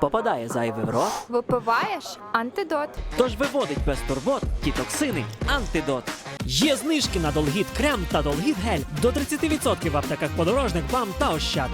попадає зайве в рот, Випиваєш антидот. тож виводить без турбот ті токсини антидот. Є знижки на Долгіт крем та Долгіт гель до 30% в аптеках подорожник, бам та ощад.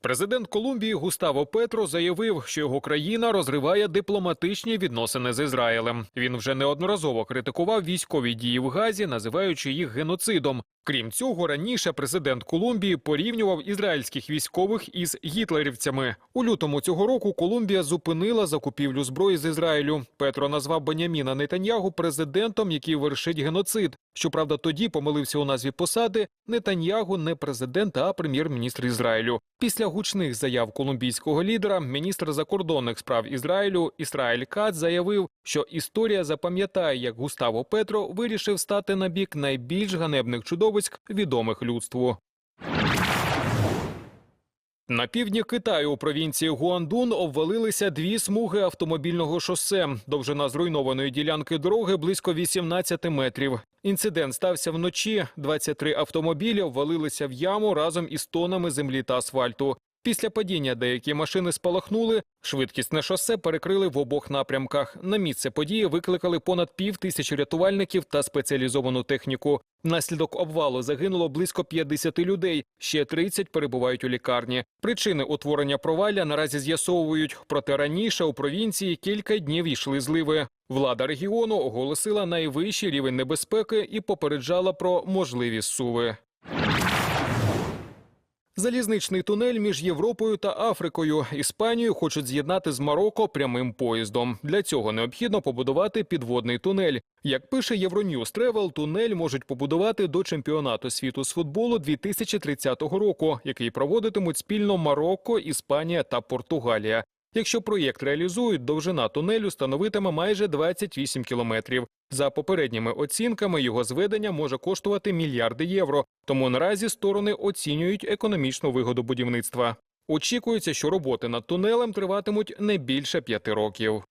Президент Колумбії Густаво Петро заявив, що його країна розриває дипломатичні відносини з Ізраїлем. Він вже неодноразово критикував військові дії в Газі, називаючи їх геноцидом. Крім цього, раніше президент Колумбії порівнював ізраїльських військових із гітлерівцями. У лютому цього року Колумбія зупинила закупівлю зброї з Ізраїлю. Петро назвав Беняміна Нетаньягу президентом, який вершить геноцид. Щоправда, тоді помилився у назві посади Нетаньягу не президент, а прем'єр-міністр Ізраїлю. Після гучних заяв колумбійського лідера міністр закордонних справ Ізраїлю Ісраїль Кац заявив, що історія запам'ятає, як Густаво Петро вирішив стати на бік найбільш ганебних чудовиськ, відомих людству. На півдні Китаю у провінції Гуандун обвалилися дві смуги автомобільного шосе. Довжина зруйнованої ділянки дороги близько 18 метрів. Інцидент стався вночі. 23 автомобілі обвалилися в яму разом із тонами землі та асфальту. Після падіння деякі машини спалахнули. Швидкісне шосе перекрили в обох напрямках. На місце події викликали понад пів тисячі рятувальників та спеціалізовану техніку. Внаслідок обвалу загинуло близько 50 людей. Ще 30 перебувають у лікарні. Причини утворення провалля наразі з'ясовують. Проте раніше у провінції кілька днів йшли зливи. Влада регіону оголосила найвищий рівень небезпеки і попереджала про можливі суви. Залізничний тунель між Європою та Африкою. Іспанію хочуть з'єднати з Марокко прямим поїздом. Для цього необхідно побудувати підводний тунель. Як пише Euronews Travel, тунель можуть побудувати до чемпіонату світу з футболу 2030 року, який проводитимуть спільно Марокко, Іспанія та Португалія. Якщо проєкт реалізують, довжина тунелю становитиме майже 28 кілометрів. За попередніми оцінками, його зведення може коштувати мільярди євро. Тому наразі сторони оцінюють економічну вигоду будівництва. Очікується, що роботи над тунелем триватимуть не більше п'яти років.